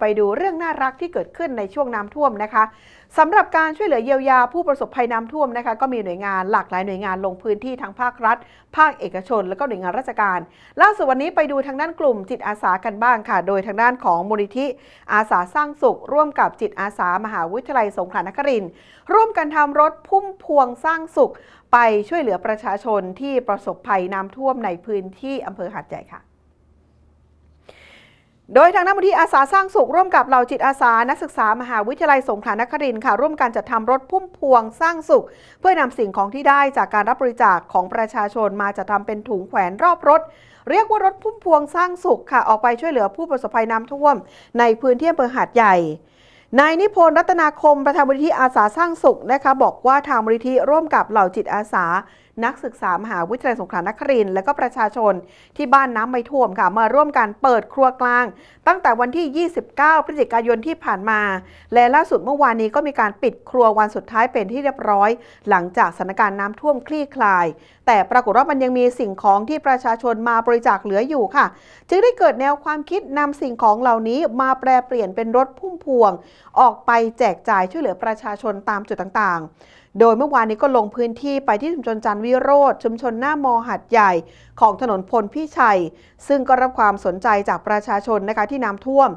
ไปดูเรื่องน่ารักที่เกิดขึ้นในช่วงน้ำท่วมนะคะสำหรับการช่วยเหลือเยียวยาผู้ประสบภัยน้ำท่วมนะคะก็มีหน่วยงานหลากหลายหน่วยงานลงพื้นที่ทั้งภาครัฐ ภาคเอกชน และก็หน่วยงานราชการล่าสุดวันนี้ไปดูทางด้านกลุ่มจิตอาสากันบ้างค่ะ โดยทางด้านของมูลนิธิอาสาสร้างสุข ร่วมกับจิตอาสามหาวิทยาลัยสงขลานครินทร์ร่วมกันทำรถพุ่มพวงสร้างสุข ไปช่วยเหลือประชาชนที่ประสบภัยน้ำท่วมในพื้นที่อำเภอหาดใหญ่ค่ะ โดยทางน้ามูลที่อาสาสร้างสุขร่วมกับเหล่าจิตอาสานักศึกษามหาวิทยาลัยสงขลานครินทร์ค่ะ ร่วมกันจัดทำรถพุ่มพวงสร้างสุข เพื่อนำสิ่งของที่ได้จากการรับบริจาคของประชาชนมาจัดทำเป็นถุงแขวนรอบรถ เรียกว่ารถพุ่มพวงสร้างสุขค่ะออกไปช่วยเหลือผู้ประสบภัยน้ำท่วม ในพื้นที่อำเภอหาดใหญ่ นายนิพนธ์รัตนาคมประธานมูลนิธิอาสาสร้างสุขนะคะบอกว่าทางมูลนิธิร่วมกับเหล่าจิตอาสา นักศึกษามหาวิทยาลัยสงขลานครินทร์และก็ประชาชนที่บ้านน้ำไม่ท่วมค่ะมาร่วมกันเปิดครัวกลาง ตั้งแต่วันที่ 29 พฤศจิกายนที่ผ่านมา และล่าสุดเมื่อวานนี้ก็มีการปิดครัววันสุดท้ายเป็นที่เรียบร้อย หลังจากสถานการณ์น้ำท่วมคลี่คลาย แต่ปรากฏว่ามันยังมีสิ่งของที่ประชาชนมาบริจาคเหลืออยู่ค่ะ จึงได้เกิดแนวความคิดนำสิ่งของเหล่านี้มาแปลเปลี่ยนเป็นรถพุ่มพวงออกไปแจกจ่ายช่วยเหลือประชาชนตามจุดต่างๆโดยเมื่อวานนี้ก็ลงพื้นที่ไปที่ชุมชนจันวิโรธชุมชนหน้ามอหัดใหญ่ของถนนพลพี่ชัย ซึ่งก็รับความสนใจจากประชาชนนะคะที่น้ำท่วม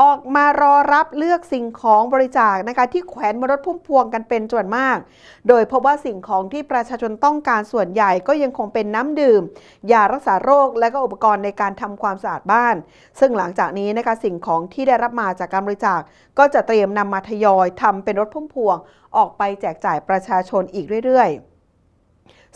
ออกมารอรับเลือกสิ่งของบริจาคนะคะที่แขวนบนรถพุ่มพวงกันเป็นจำนวนมาก โดยพบว่าสิ่งของที่ประชาชนต้องการส่วนใหญ่ก็ยังคงเป็นน้ำดื่ม ยารักษาโรค และก็อุปกรณ์ในการทำความสะอาดบ้าน ซึ่งหลังจากนี้นะคะสิ่งของที่ได้รับมาจากการบริจาค ก็จะเตรียมนำมาทยอยทำเป็นรถพุ่มพวง ออกไปแจกจ่ายประชาชนอีกเรื่อย ๆ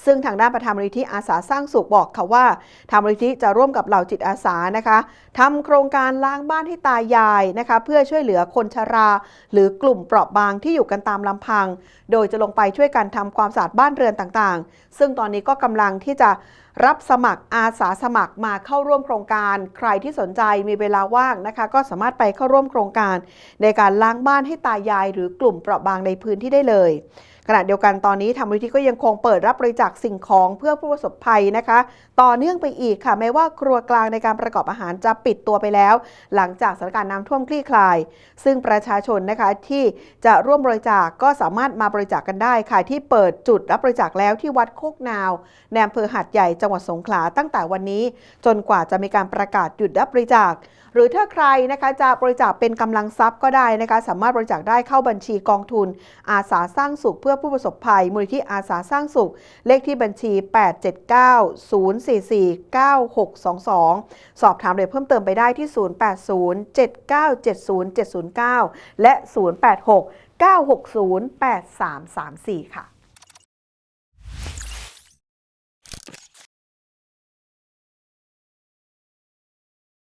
ซึ่งทางด้านประธานมูลนิธิอาสาสร้างสุขบอกค่ะว่าทางมูลนิธิจะร่วมกับเหล่าจิตอาสานะคะทำโครงการล้างบ้านให้ตายายนะคะเพื่อช่วยเหลือคนชรา หรือกลุ่มเปราะบางที่อยู่กันตามลำพัง โดยจะลงไปช่วยกันทำความสะอาดบ้านเรือนต่างๆ ซึ่งตอนนี้ก็กำลังที่จะรับสมัครอาสาสมัครมาเข้าร่วมโครงการ ใครที่สนใจมีเวลาว่างนะคะ ก็สามารถไปเข้าร่วมโครงการ ในการล้างบ้านให้ตายาย หรือกลุ่มเปราะบางในพื้นที่ได้เลย ขณะเดียวกันตอนนี้ทางมูลนิธิก็ยังคงเปิดรับบริจาคสิ่งของเพื่อผู้ประสบภัยนะคะ ต่อเนื่องไปอีกค่ะแม้ว่าครัวกลางในการประกอบอาหารจะปิดตัวไปแล้ว หลังจากสถานการณ์น้ำท่วมคลี่คลาย ซึ่งประชาชนนะคะที่จะร่วมบริจาคก็สามารถมาบริจาคกันได้ค่ะที่เปิดจุดรับบริจาคแล้วที่วัดโคกนาวในอำเภอหาดใหญ่จังหวัดสงขลาตั้งแต่วันนี้ จนกว่าจะมีการประกาศหยุดรับบริจาคหรือถ้าใครนะคะจะบริจาคเป็นกำลังทรัพย์ก็ได้นะคะสามารถบริจาคได้เข้าบัญชีกองทุน อาสาสร้างสุขเพื่ออผู้ประสบภัยมูลนิธิอาสาสร้างสุข เลขที่บัญชี 879-044-9622 สอบถามรายละเอียดเพิ่มเติมไปได้ที่ 080-7970-709 และ 086-960-8334 ค่ะ